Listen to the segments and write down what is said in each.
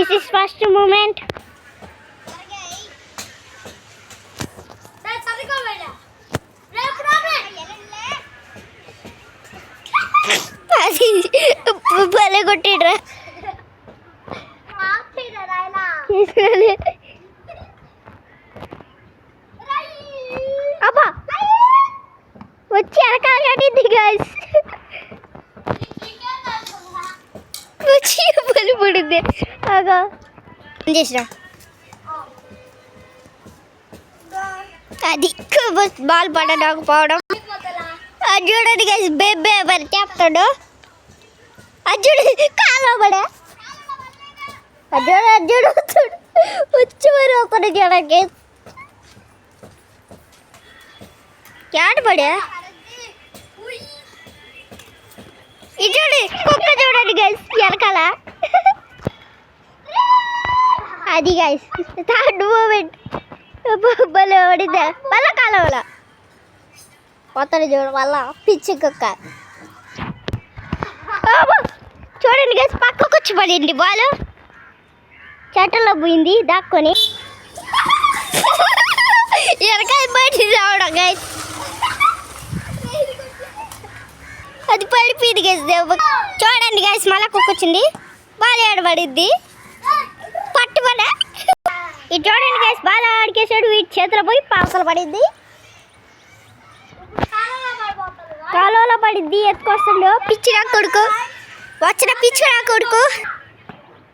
This is first moment అది భలే కొట్టిడ్రా. అబ్బా వచ్చి వెనకాల కట్టింది గైస్ వచ్చి బలి పడింది ఆగా చేసిన అది బాల్ పడకపోవడం. అది చూడండి గైస్ బేబే మరి చెప్తాడు. అది చూడు కాలో పడా. అజోడు అజోడు వచ్చాడు వచ్చి మరి ఒకటి చూడండి క్యాట్ పడా? ఇది చూడండి కుక్క చూడండి గైస్ వెనకాల. అది గైస్ థర్డ్ మూమెంట్ బొబ్బలు పడిందే మళ్ళా కాలవల కొత్తది చూడు మళ్ళా పిచ్చి కుక్క. చూడండి గైస్ పక్కకు వచ్చి పడింది బాలు. చెట్టలో పోయింది దాక్కొని. ఎనకాయ బయటికి రావడం గైస్ అది పడిపోయింది గైస్ చూడండి గైస్ మళ్ళా కుక్కొచ్చింది బాగా ఏడబడిద్ది ఇది చూడండి గైస్ బాగా ఆడికేసాడు వీటి చేతిలో పోయి పాసలు పడింది. కాలువలో పడింది. ఎత్తుకొస్తుండు. పిచ్చి నా కొడుకు. వచ్చిన పిచ్చి నా కొడుకు.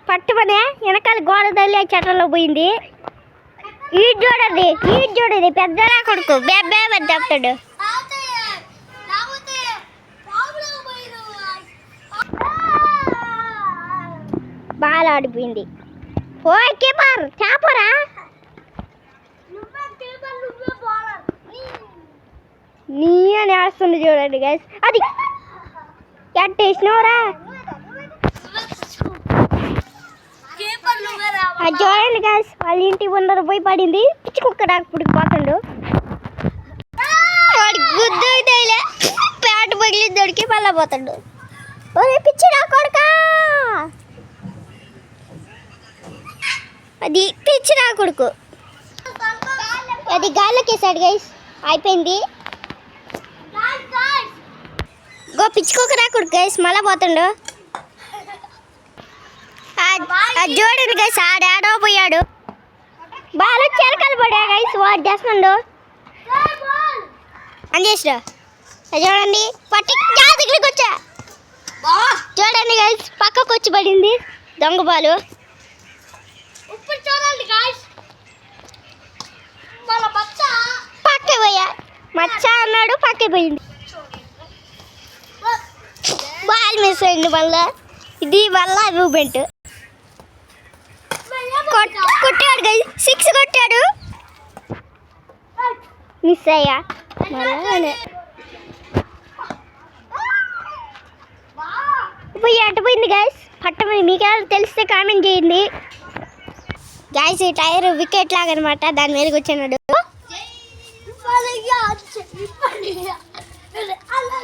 పట్టుమనే వెనకాల గోడ తల్లి చెట్లలో పోయింది. ఈ చూడండి ఈ చూడండి. పెద్ద నా కొడుకు. బేబే అని చెప్తాడు. బాగా ఆడిపోయింది. ఓయ్ కీపర్ చేపరా? నీ. అని వేస్తుంది చూడండి గైస్ అది. ఎట్టేసినవరా అది చూడండి గైస్ వాళ్ళ ఇంటి ముందర పోయి పడింది. పిచ్చి కుక్క నాకు పుడికిపోతుండు. వాడి గుద్దు ప్యాట్ పగిలి దొరికి మళ్ళా పోతాడు. ఒరే పిచ్చి నా కొడుకా? అది పిచ్చి నా కొడుకు. అది గాల్లోకి వేసాడు గైస్ అయిపోయింది. గో పిచ్చుకోక నా కొడుకు గైస్ మళ్ళా పోతుండు. చూడండి గైస్ ఆడాడో పోయాడు. బాగా చెరకలు పడా గైస్ వాడు చేస్తున్నాడు. అని చేసిన చూడండి పట్టి దగ్గరికి వచ్చా. చూడండి గైస్ పక్కకు వచ్చి పడింది. దొంగ బాలు. ఇప్పుడు చూడండి గాయ్స్ మన మచ్చ. పక్కే పోయా. మచ్చ అన్నాడు పక్కే పోయింది బాల్ మిస్ అయింది మళ్ళా. ఇది మళ్ళా మూమెంట్ కొట్టాడు గై సిక్స్ కొట్టాడు. మిస్ అయ్యా. మళ్ళా పోయి అటు పోయింది గైస్ పట్టమని మీకు తెలిస్తే కామెంట్ చేయండి. గైస్ ఈ టైర్ వికెట్ లాగా అనమాట దాని మీద కూర్చున్నాడు అలా